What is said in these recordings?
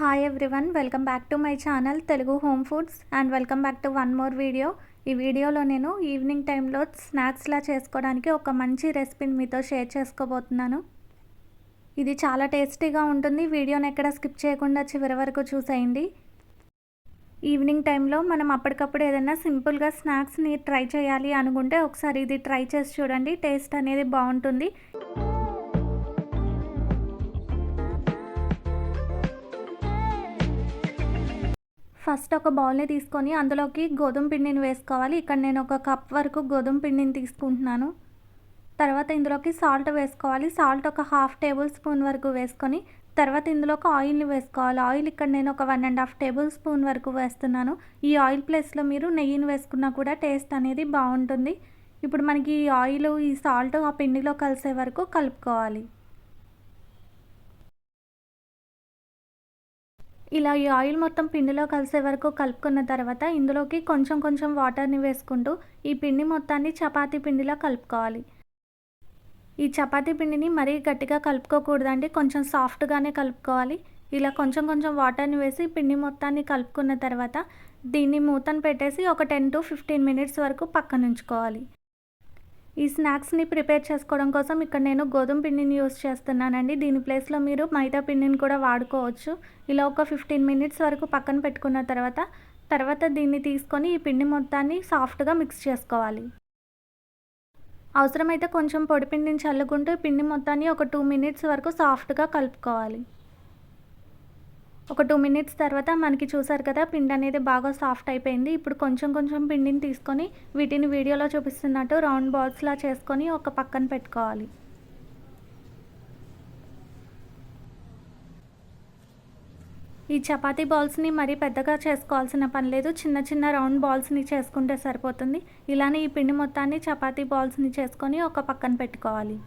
Hi everyone welcome back to my channel Telugu home foods and welcome back to one more video ఈ వీడియోలో నేను evening టైంలో స్నాక్స్లా చేసుకోవడానికి ఒక మంచి రెసిపీని మీతో షేర్ చేసుకోబోతున్నాను. ఇది చాలా టేస్టీగా ఉంటుంది. వీడియోని ఎక్కడ స్కిప్ చేయకుండా చివరి వరకు చూసేయండి. ఈవినింగ్ టైంలో మనం అప్పటికప్పుడు ఏదైనా సింపుల్గా స్నాక్స్ని ట్రై చేయాలి అనుకుంటే ఒకసారి ఇది ట్రై చేసి చూడండి. టేస్ట్ అనేది బాగుంటుంది. ఫస్ట్ ఒక బౌల్ని తీసుకొని అందులోకి గోధుమ పిండిని వేసుకోవాలి. ఇక్కడ నేను ఒక కప్ వరకు గోధుమ పిండిని తీసుకుంటున్నాను. తర్వాత ఇందులోకి సాల్ట్ వేసుకోవాలి. సాల్ట్ ఒక హాఫ్ టేబుల్ స్పూన్ వరకు వేసుకొని తర్వాత ఇందులోకి ఆయిల్ని వేసుకోవాలి. ఆయిల్ ఇక్కడ నేను ఒక one and half tablespoon వరకు వేస్తున్నాను. ఈ ఆయిల్ ప్లేస్లో మీరు నెయ్యిని వేసుకున్నా కూడా టేస్ట్ అనేది బాగుంటుంది. ఇప్పుడు మనకి ఈ ఆయిల్ ఈ సాల్ట్ ఆ పిండిలో కలిసే వరకు కలుపుకోవాలి. ఇలా ఈ ఆయిల్ మొత్తం పిండిలో కలిసే వరకు కలుపుకున్న తర్వాత ఇందులోకి కొంచెం కొంచెం వాటర్ని వేసుకుంటూ ఈ పిండి మొత్తాన్ని చపాతీ పిండిలో కలుపుకోవాలి. ఈ చపాతీ పిండిని మరీ గట్టిగా కలుపుకోకూడదండి కొంచెం సాఫ్ట్గానే కలుపుకోవాలి. ఇలా కొంచెం కొంచెం వాటర్ని వేసి పిండి మొత్తాన్ని కలుపుకున్న తర్వాత దీన్ని మూతను పెట్టేసి ఒక టెన్ టు ఫిఫ్టీన్ మినిట్స్ వరకు పక్కన ఉంచుకోవాలి ఈ స్నాక్స్ని ప్రిపేర్ చేసుకోవడం కోసం ఇక్కడ నేను గోధుమ పిండిని యూస్ చేస్తున్నానండి. దీని ప్లేస్లో మీరు మైదా పిండిని కూడా వాడుకోవచ్చు. ఇలా ఒక ఫిఫ్టీన్ మినిట్స్ వరకు పక్కన పెట్టుకున్న తర్వాత తర్వాత దీన్ని తీసుకొని ఈ పిండి మొత్తాన్ని సాఫ్ట్గా మిక్స్ చేసుకోవాలి. అవసరమైతే కొంచెం పొడి పిండిని చల్లుకుంటూ పిండి మొత్తాన్ని ఒక టూ మినిట్స్ వరకు సాఫ్ట్గా కలుపుకోవాలి. ఒక టూ మినిట్స్ తర్వాత మనకి చూసారు కదా పిండి అనేది బాగా సాఫ్ట్ అయిపోయింది. ఇప్పుడు కొంచెం కొంచెం పిండిని తీసుకొని వీటిని వీడియోలో చూపిస్తున్నట్టు రౌండ్ బాల్స్లా చేసుకొని ఒక పక్కన పెట్టుకోవాలి. ఈ చపాతీ బాల్స్ని మరీ పెద్దగా చేసుకోవాల్సిన పని లేదు. చిన్న చిన్న రౌండ్ బాల్స్ని చేసుకుంటే సరిపోతుంది. ఇలానే ఈ పిండి మొత్తాన్ని చపాతీ బాల్స్ని చేసుకొని ఒక పక్కన పెట్టుకోవాలి.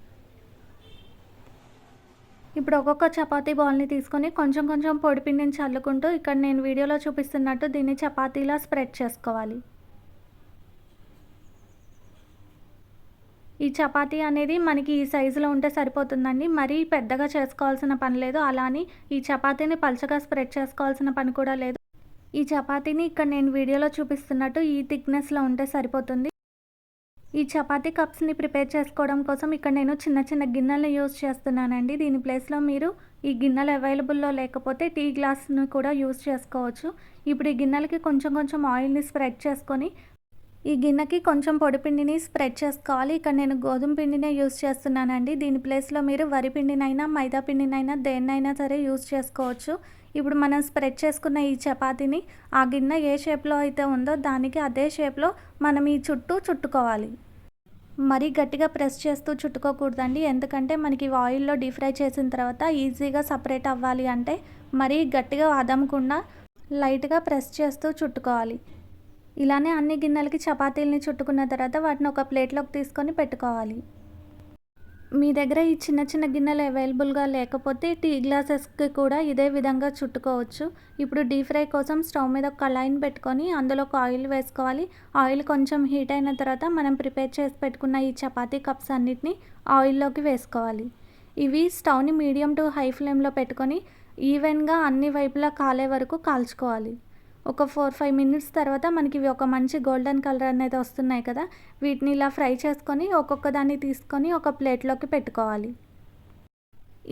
ఇప్పుడు ఒక్కొక్క చపాతీ బాల్ని తీసుకొని కొంచెం కొంచెం పొడి పిండిని చల్లుకుంటూ ఇక్కడ నేను వీడియోలో చూపిస్తున్నట్టు దీన్ని చపాతీలా స్ప్రెడ్ చేసుకోవాలి. ఈ చపాతీ అనేది మనకి ఈ సైజులో ఉంటే సరిపోతుందండి. మరీ పెద్దగా చేసుకోవాల్సిన పని లేదు. అలానే ఈ చపాతీని పలచగా స్ప్రెడ్ చేసుకోవాల్సిన పని కూడా లేదు. ఈ చపాతీని ఇక్కడ నేను వీడియోలో చూపిస్తున్నట్టు ఈ థిక్నెస్లో ఉంటే సరిపోతుంది. ఈ చపాతీ కప్స్ని ప్రిపేర్ చేసుకోవడం కోసం ఇక్కడ నేను చిన్న చిన్న గిన్నెలను యూజ్ చేస్తున్నానండి. దీని ప్లేస్లో మీరు ఈ గిన్నెలు అవైలబుల్లో లేకపోతే టీ గ్లాస్ను కూడా యూజ్ చేసుకోవచ్చు. ఇప్పుడు ఈ గిన్నెలకి కొంచెం కొంచెం ఆయిల్ని స్ప్రెడ్ చేసుకొని ఈ గిన్నెకి కొంచెం పొడిపిండిని స్ప్రెడ్ చేసుకోవాలి. ఇక్కడ నేను గోధుమ పిండినే యూజ్ చేస్తున్నానండి. దీని ప్లేస్లో మీరు వరి పిండినైనా మైదా పిండినైనా దేన్నైనా సరే యూజ్ చేసుకోవచ్చు. ఇప్పుడు మనం స్ప్రెడ్ చేసుకున్న ఈ చపాతీని ఆ గిన్నె ఏ షేప్లో అయితే ఉందో దానికి అదే షేప్లో మనం ఈ చుట్టూ చుట్టుకోవాలి. మరీ గట్టిగా ప్రెస్ చేస్తూ చుట్టుకోకూడదండి. ఎందుకంటే మనకి ఆయిల్లో డీప్ ఫ్రై చేసిన తర్వాత ఈజీగా సపరేట్ అవ్వాలి అంటే మరీ గట్టిగా అదమకుండా లైట్గా ప్రెస్ చేస్తూ చుట్టుకోవాలి. ఇలానే అన్ని గిన్నెలకి చపాతీలని చుట్టుకున్న తర్వాత వాటిని ఒక ప్లేట్లోకి తీసుకొని పెట్టుకోవాలి. మీ దగ్గర ఈ చిన్న చిన్న గిన్నెలు అవైలబుల్గా లేకపోతే టీ గ్లాసెస్కి కూడా ఇదే విధంగా చుట్టుకోవచ్చు. ఇప్పుడు డీప్ ఫ్రై కోసం స్టవ్ మీద ఒక కళాయిని పెట్టుకొని అందులో ఒక ఆయిల్ వేసుకోవాలి. ఆయిల్ కొంచెం హీట్ అయిన తర్వాత మనం ప్రిపేర్ చేసి పెట్టుకున్న ఈ చపాతీ కప్స్ అన్నిటిని ఆయిల్లోకి వేసుకోవాలి. ఇవి స్టవ్ని మీడియం టు హై ఫ్లేమ్లో పెట్టుకొని ఈవెన్గా అన్ని వైపులా కాలే వరకు కాల్చుకోవాలి. ఒక ఫోర్ ఫైవ్ మినిట్స్ తర్వాత మనకి ఇవి ఒక మంచి గోల్డెన్ కలర్ అనేది వస్తున్నాయి కదా వీటిని ఇలా ఫ్రై చేసుకొని ఒక్కొక్క దాన్ని తీసుకొని ఒక ప్లేట్లోకి పెట్టుకోవాలి.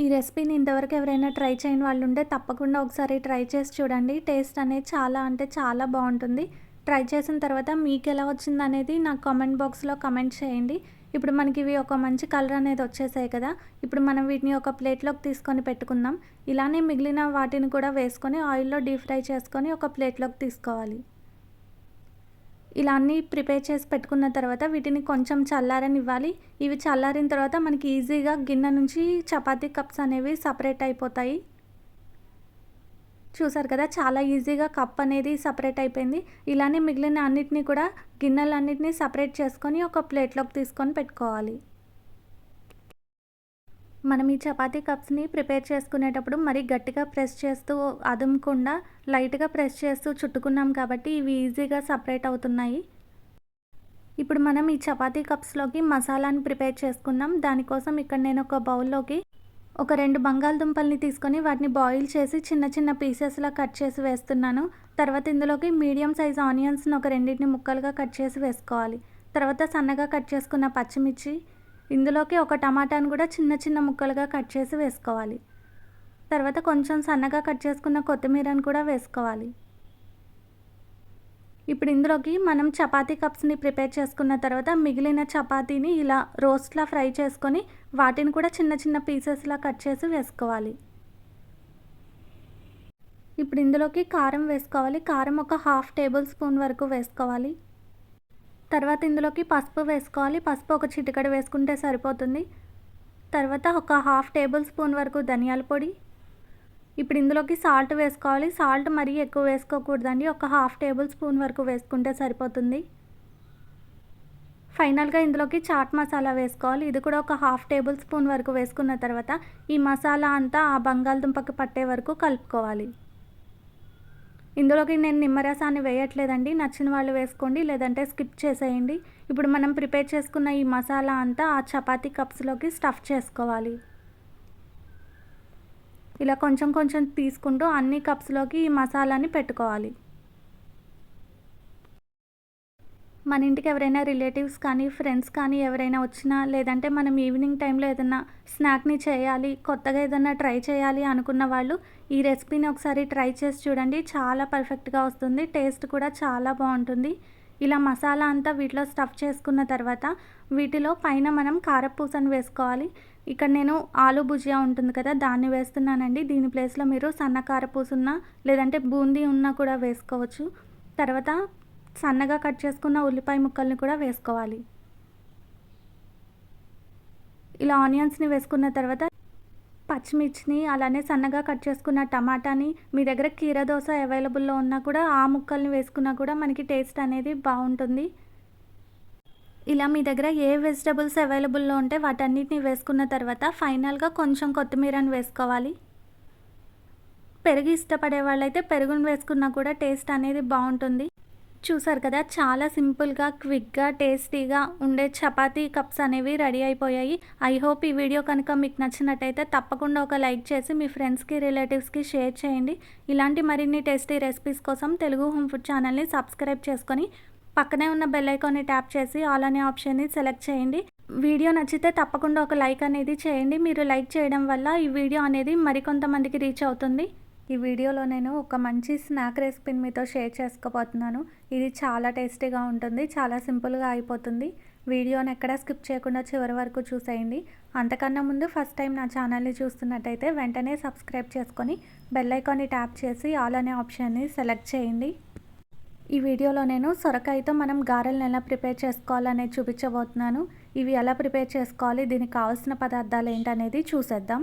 ఈ రెసిపీని ఇంతవరకు ఎవరైనా ట్రై చేయని వాళ్ళు ఉంటే తప్పకుండా ఒకసారి ట్రై చేసి చూడండి. టేస్ట్ అనేది చాలా అంటే చాలా బాగుంటుంది. ట్రై చేసిన తర్వాత మీకు ఎలా వచ్చింది అనేది నాకు కామెంట్ బాక్స్లో కమెంట్ చేయండి. ఇప్పుడు మనకి ఇవి ఒక మంచి కలర్ అనేది వచ్చేసాయి కదా. ఇప్పుడు మనం వీటిని ఒక ప్లేట్లోకి తీసుకొని పెట్టుకుందాం. ఇలానే మిగిలిన వాటిని కూడా వేసుకొని ఆయిల్లో డీప్ ఫ్రై చేసుకొని ఒక ప్లేట్లోకి తీసుకోవాలి. ఇలా అన్నీ ప్రిపేర్ చేసి పెట్టుకున్న తర్వాత వీటిని కొంచెం చల్లారని ఇవ్వాలి ఇవి చల్లారిన తర్వాత మనకి ఈజీగా గిన్నె నుంచి చపాతీ కప్స్ అనేవి సపరేట్ అయిపోతాయి. చూసారు కదా చాలా ఈజీగా కప్ అనేది సపరేట్ అయిపోయింది. ఇలానే మిగిలిన అన్నిటినీ కూడా గిన్నెలన్నిటినీ సపరేట్ చేసుకొని ఒక ప్లేట్లోకి తీసుకొని పెట్టుకోవాలి. మనం ఈ చపాతీ కప్స్ని ప్రిపేర్ చేసుకునేటప్పుడు మరీ గట్టిగా ప్రెస్ చేస్తూ అదుమకుండా లైట్గా ప్రెస్ చేస్తూ చుట్టుకున్నాం కాబట్టి ఇవి ఈజీగా సపరేట్ అవుతున్నాయి. ఇప్పుడు మనం ఈ చపాతీ కప్స్లోకి మసాలాని ప్రిపేర్ చేసుకుందాం. దానికోసం ఇక్కడ నేను ఒక బౌల్లోకి ఒక రెండు బంగాళదుంపల్ని తీసుకొని వాటిని బాయిల్ చేసి చిన్న చిన్న పీసెస్లా కట్ చేసి వేస్తున్నాను. తర్వాత ఇందులోకి మీడియం సైజ్ ఆనియన్స్ని ఒక రెండింటిని ముక్కలుగా కట్ చేసి వేసుకోవాలి. తర్వాత సన్నగా కట్ చేసుకున్న పచ్చిమిర్చి ఇందులోకి ఒక టమాటాను కూడా చిన్న చిన్న ముక్కలుగా కట్ చేసి వేసుకోవాలి. తర్వాత కొంచెం సన్నగా కట్ చేసుకున్న కొత్తిమీరను కూడా వేసుకోవాలి. ఇప్పుడు ఇందులోకి మనం చపాతీ కప్స్ని ప్రిపేర్ చేసుకున్న తర్వాత మిగిలిన చపాతీని ఇలా రోస్ట్లా ఫ్రై చేసుకొని వాటిని కూడా చిన్న చిన్న పీసెస్లా కట్ చేసి వేసుకోవాలి. ఇప్పుడు ఇందులోకి కారం వేసుకోవాలి. కారం ఒక హాఫ్ టేబుల్ స్పూన్ వరకు వేసుకోవాలి. తర్వాత ఇందులోకి పసుపు వేసుకోవాలి. పసుపు ఒక చిటికడ వేసుకుంటే సరిపోతుంది. తర్వాత ఒక హాఫ్ టేబుల్ స్పూన్ వరకు ధనియాల పొడి. ఇప్పుడు ఇందులోకి సాల్ట్ వేసుకోవాలి. సాల్ట్ మరీ ఎక్కువ వేసుకోకూడదండి. ఒక హాఫ్ టేబుల్ స్పూన్ వరకు వేసుకుంటే సరిపోతుంది. ఫైనల్గా ఇందులోకి చాట్ మసాలా వేసుకోవాలి. ఇది కూడా ఒక హాఫ్ టేబుల్ స్పూన్ వరకు వేసుకున్న తర్వాత ఈ మసాలా అంతా ఆ బంగాళదుంపకి పట్టే వరకు కలుపుకోవాలి. ఇందులోకి నేను నిమ్మరసాన్ని వేయట్లేదండి. నచ్చిన వాళ్ళు వేసుకోండి లేదంటే స్కిప్ చేసేయండి. ఇప్పుడు మనం ప్రిపేర్ చేసుకున్న ఈ మసాలా అంతా ఆ చపాతీ కప్స్లోకి స్టఫ్ చేసుకోవాలి. ఇలా కొంచెం కొంచెం తీసుకుంటూ అన్ని కప్స్లోకి ఈ మసాలాని పెట్టుకోవాలి. మన ఇంటికి ఎవరైనా రిలేటివ్స్ కానీ ఫ్రెండ్స్ కానీ ఎవరైనా వచ్చినా లేదంటే మనం ఈవినింగ్ టైంలో ఏదైనా స్నాక్ని చేయాలి కొత్తగా ఏదైనా ట్రై చేయాలి అనుకున్న వాళ్ళు ఈ రెసిపీని ఒకసారి ట్రై చేసి చూడండి. చాలా పర్ఫెక్ట్గా వస్తుంది. టేస్ట్ కూడా చాలా బాగుంటుంది. ఇలా మసాలా అంతా వీటిలో స్టఫ్ చేసుకున్న తర్వాత వీటిలో పైన మనం కారపూసను వేసుకోవాలి. ఇక్కడ నేను ఆలు భుజియా ఉంటుంది కదా దాన్ని వేస్తున్నానండి. దీని ప్లేస్లో మీరు సన్న కారపూస ఉన్నా లేదంటే బూందీ ఉన్నా కూడా వేసుకోవచ్చు. తర్వాత సన్నగా కట్ చేసుకున్న ఉల్లిపాయ ముక్కల్ని కూడా వేసుకోవాలి. ఇలా ఆనియన్స్ని వేసుకున్న తర్వాత పచ్చిమిర్చిని అలానే సన్నగా కట్ చేసుకున్న టమాటాని మీ దగ్గర కీర దోశ అవైలబుల్లో ఉన్నా కూడా ఆ ముక్కల్ని వేసుకున్నా కూడా మనకి టేస్ట్ అనేది బాగుంటుంది. ఇలా మీ దగ్గర ఏ వెజిటబుల్స్ అవైలబుల్లో ఉంటే వాటన్నిటిని వేసుకున్న తర్వాత ఫైనల్గా కొంచెం కొత్తిమీరని వేసుకోవాలి. పెరుగు ఇష్టపడే వాళ్ళైతే పెరుగును వేసుకున్నా కూడా టేస్ట్ అనేది బాగుంటుంది. చూసారు కదా చాలా సింపుల్గా క్విక్గా టేస్టీగా ఉండే చపాతీ కప్స్ అనేవి రెడీ అయిపోయాయి. ఐ హోప్ ఈ వీడియో కనుక మీకు నచ్చినట్టయితే తప్పకుండా ఒక లైక్ చేసి మీ ఫ్రెండ్స్కి రిలేటివ్స్కి షేర్ చేయండి. ఇలాంటి మరిన్ని టేస్టీ రెసిపీస్ కోసం తెలుగు హోమ్ ఫుడ్ ఛానల్ని సబ్స్క్రైబ్ చేసుకొని పక్కనే ఉన్న బెల్ ఐకాన్ని ట్యాప్ చేసి ఆల్ అనే ఆప్షన్ని సెలెక్ట్ చేయండి. వీడియో నచ్చితే తప్పకుండా ఒక లైక్ అనేది చేయండి. మీరు లైక్ చేయడం వల్ల ఈ వీడియో అనేది మరికొంతమందికి రీచ్ అవుతుంది. ఈ వీడియోలో నేను ఒక మంచి స్నాక్ రెసిపీని మీతో షేర్ చేసుకోబోతున్నాను. ఇది చాలా టేస్టీగా ఉంటుంది చాలా సింపుల్గా అయిపోతుంది. వీడియోని ఎక్కడా స్కిప్ చేయకుండా చివరి వరకు చూసేయండి. అంతకన్నా ముందు ఫస్ట్ టైం నా ఛానల్ని చూస్తున్నట్టయితే వెంటనే సబ్స్క్రైబ్ చేసుకొని బెల్ ఐకాన్ని ట్యాప్ చేసి ఆల్ అనే ఆప్షన్ని సెలెక్ట్ చేయండి. ఈ వీడియోలో నేను సొరకాయతో మనం గారెలను ఎలా ప్రిపేర్ చేసుకోవాలనేది చూపించబోతున్నాను. ఇవి ఎలా ప్రిపేర్ చేసుకోవాలి దీనికి కావాల్సిన పదార్థాలు ఏంటనేది చూసేద్దాం.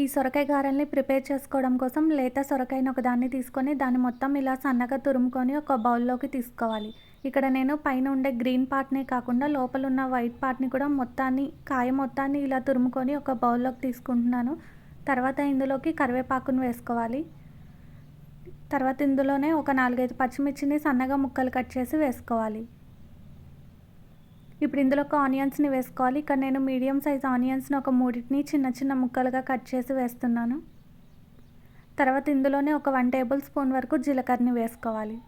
ఈ సొరకాయ గారెల్ని ప్రిపేర్ చేసుకోవడం కోసం లేత సొరకాయని ఒక దాన్ని తీసుకొని దాన్ని మొత్తం ఇలా సన్నగా తురుముకొని ఒక బౌల్లోకి తీసుకోవాలి. ఇక్కడ నేను పైన ఉండే గ్రీన్ పార్ట్ని కాకుండా లోపల ఉన్న వైట్ పార్ట్ని కూడా మొత్తాన్ని కాయ మొత్తాన్ని ఇలా తురుముకొని ఒక బౌల్లోకి తీసుకుంటున్నాను. తర్వాత ఇందులోకి కరివేపాకును వేసుకోవాలి. తర్వాత ఇందులోనే ఒక నాలుగైదు పచ్చిమిర్చిని సన్నగా ముక్కలు కట్ చేసి వేసుకోవాలి. ఇప్పుడు ఇందులో ఒక ఆనియన్స్ని వేసుకోవాలి. ఇక్కడ నేను మీడియం సైజ్ ఆనియన్స్ని ఒక మూడింటిని చిన్న చిన్న ముక్కలుగా కట్ చేసి వేస్తున్నాను. తర్వాత ఇందులోనే ఒక వన్ టేబుల్ స్పూన్ వరకు జీలకర్రని వేసుకోవాలి.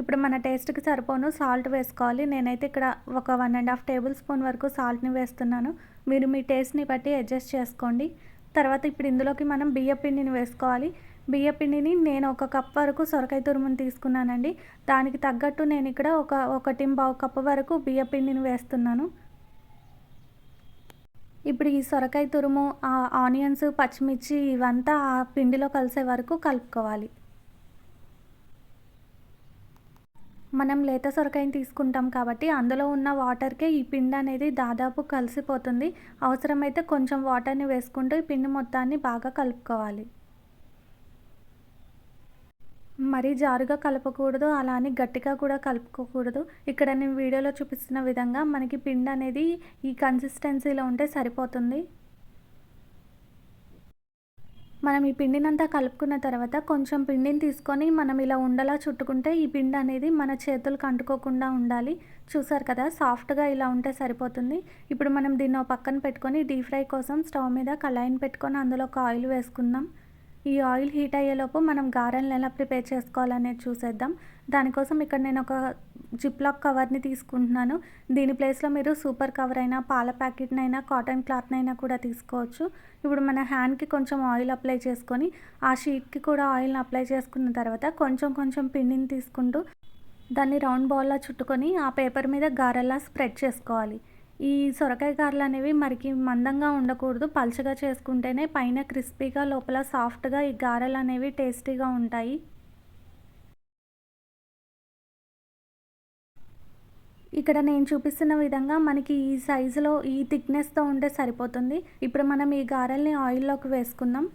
ఇప్పుడు మన టేస్ట్కి సరిపోను సాల్ట్ వేసుకోవాలి. నేనైతే ఇక్కడ ఒక one and half tablespoon వరకు సాల్ట్ని వేస్తున్నాను. మీరు మీ టేస్ట్ని బట్టి అడ్జస్ట్ చేసుకోండి. తర్వాత ఇప్పుడు ఇందులోకి మనం బియ్య పిండిని వేసుకోవాలి. బియ్య పిండిని నేను ఒక కప్ వరకు సొరకాయ తురుముని తీసుకున్నానండి. దానికి తగ్గట్టు నేను ఇక్కడ ఒక ఒకటి పావు కప్పు వరకు బియ్య పిండిని వేస్తున్నాను. ఇప్పుడు ఈ సొరకాయ తురుము ఆ ఆనియన్స్ పచ్చిమిర్చి ఇవంతా ఆ పిండిలో కలిసే వరకు కలుపుకోవాలి. మనం లేత సొరకాయని తీసుకుంటాం కాబట్టి అందులో ఉన్న వాటర్కే ఈ పిండి అనేది దాదాపు కలిసిపోతుంది. అవసరమైతే కొంచెం వాటర్ని వేసుకుంటూ ఈ పిండి మొత్తాన్ని బాగా కలుపుకోవాలి. మరీ జారుగా కలపకూడదు అలా అని గట్టిగా కూడా కలుపుకోకూడదు. ఇక్కడ నేను వీడియోలో చూపిస్తున్న విధంగా మనకి పిండి అనేది ఈ కన్సిస్టెన్సీలో ఉంటే సరిపోతుంది. మనం ఈ పిండినంతా కలుపుకున్న తర్వాత కొంచెం పిండిని తీసుకొని మనం ఇలా ఉండలా చుట్టుకుంటే ఈ పిండి అనేది మన చేతులకు అంటుకోకుండా ఉండాలి. చూసారు కదా సాఫ్ట్గా ఇలా ఉంటే సరిపోతుంది. ఇప్పుడు మనం దీన్ని ఒక పక్కన పెట్టుకొని డీప్ ఫ్రై కోసం స్టవ్ మీద కళాయిని పెట్టుకొని అందులో ఒక ఆయిల్ వేసుకుందాం. ఈ ఆయిల్ హీట్ అయ్యేలోపు మనం గారెలను ఎలా ప్రిపేర్ చేసుకోవాలనేది చూసేద్దాం. దానికోసం ఇక్కడ నేను ఒక జిప్లాక్ కవర్ని తీసుకుంటున్నాను. దీని ప్లేస్లో మీరు సూపర్ కవర్ అయినా పాల ప్యాకెట్నైనా కాటన్ క్లాత్నైనా కూడా తీసుకోవచ్చు. ఇప్పుడు మన హ్యాండ్కి కొంచెం ఆయిల్ అప్లై చేసుకొని ఆ షీట్కి కూడా ఆయిల్ని అప్లై చేసుకున్న తర్వాత కొంచెం కొంచెం పిండిని తీసుకుంటూ దాన్ని రౌండ్ బాల్లా చుట్టుకొని ఆ పేపర్ మీద గారెలా స్ప్రెడ్ చేసుకోవాలి. ఈ సొరకాయ కారలు అనేవి మరికి మందంగా ఉండకూడదు. పలుచగా చేసుకుంటేనే పైన క్రిస్పీగా లోపల సాఫ్ట్గా ఈ గారెలు అనేవి టేస్టీగా ఉంటాయి. ఇక్కడ నేను చూపిస్తున్న విధంగా మనకి ఈ సైజులో ఈ థిక్నెస్తో ఉంటే సరిపోతుంది. ఇప్పుడు మనం ఈ గారెల్ని ఆయిల్లోకి వేసుకుందాం.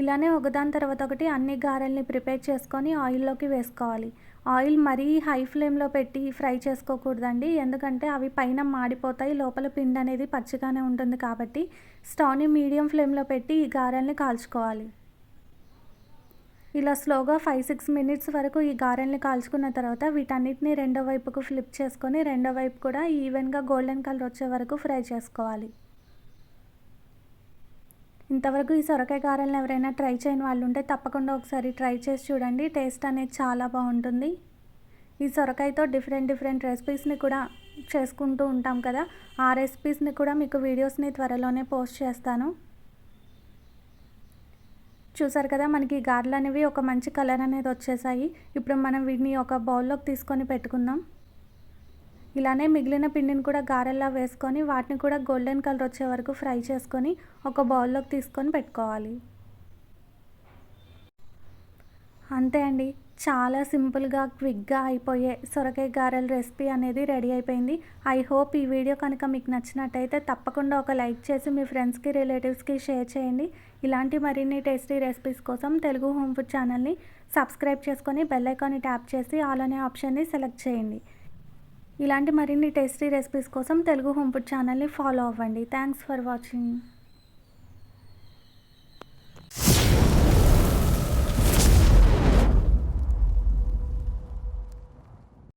ఇలానే ఒకదాని తర్వాత ఒకటి అన్ని గారెల్ని ప్రిపేర్ చేసుకొని ఆయిల్లోకి వేసుకోవాలి. ఆయిల్ మరీ హై ఫ్లేమ్లో పెట్టి ఫ్రై చేసుకోకూడదండి. ఎందుకంటే అవి పైన మాడిపోతాయి లోపల పిండి అనేది పచ్చిగానే ఉంటుంది కాబట్టి స్టవ్ని మీడియం ఫ్లేమ్లో పెట్టి ఈ గారెల్ని కాల్చుకోవాలి. ఇలా స్లోగా ఫైవ్ సిక్స్ మినిట్స్ వరకు ఈ గారెల్ని కాల్చుకున్న తర్వాత వీటన్నిటిని రెండో వైపుకు ఫ్లిప్ చేసుకొని రెండో వైపు కూడా ఈవెన్గా గోల్డెన్ కలర్ వచ్చే వరకు ఫ్రై చేసుకోవాలి. ఇంతవరకు ఈ సొరకాయ గారెలను ఎవరైనా ట్రై చేయని వాళ్ళు ఉంటే తప్పకుండా ఒకసారి ట్రై చేసి చూడండి. టేస్ట్ అనేది చాలా బాగుంటుంది. ఈ సొరకాయతో డిఫరెంట్ డిఫరెంట్ రెసిపీస్ని కూడా చేసుకుంటూ ఉంటాం కదా. ఆ రెసిపీస్ని కూడా మీకు వీడియోస్ని త్వరలోనే పోస్ట్ చేస్తాను. చూసారు కదా మనకి గారెలు అనేవి ఒక మంచి కలర్ అనేది వచ్చేసాయి. ఇప్పుడు మనం వీటిని ఒక బౌల్లోకి తీసుకొని పెట్టుకుందాం. ఇలానే మిగిలిన పిండిని కూడా గారెల్లా వేసుకొని వాటిని కూడా గోల్డెన్ కలర్ వచ్చే వరకు ఫ్రై చేసుకొని ఒక బౌల్లోకి తీసుకొని పెట్టుకోవాలి. అంతే అండి. చాలా సింపుల్గా క్విక్గా అయిపోయే సొరకాయ గారెల రెసిపీ అనేది రెడీ అయిపోయింది. ఐ హోప్ ఈ వీడియో కనుక మీకు నచ్చినట్టయితే తప్పకుండా ఒక లైక్ చేసి మీ ఫ్రెండ్స్కి రిలేటివ్స్కి షేర్ చేయండి. ఇలాంటి మరిన్ని టేస్టీ రెసిపీస్ కోసం తెలుగు హోమ్ ఫుడ్ ఛానల్ని సబ్స్క్రైబ్ చేసుకొని బెల్ ఐకాన్ని ట్యాప్ చేసి ఆల్ అనే ఆప్షన్ని సెలెక్ట్ చేయండి. ఇలాంటి మరిన్ని టేస్టీ రెసిపీస్ కోసం తెలుగు హోమ్ ఫుడ్ ఛానల్ని ఫాలో అవ్వండి. Thanks for watching.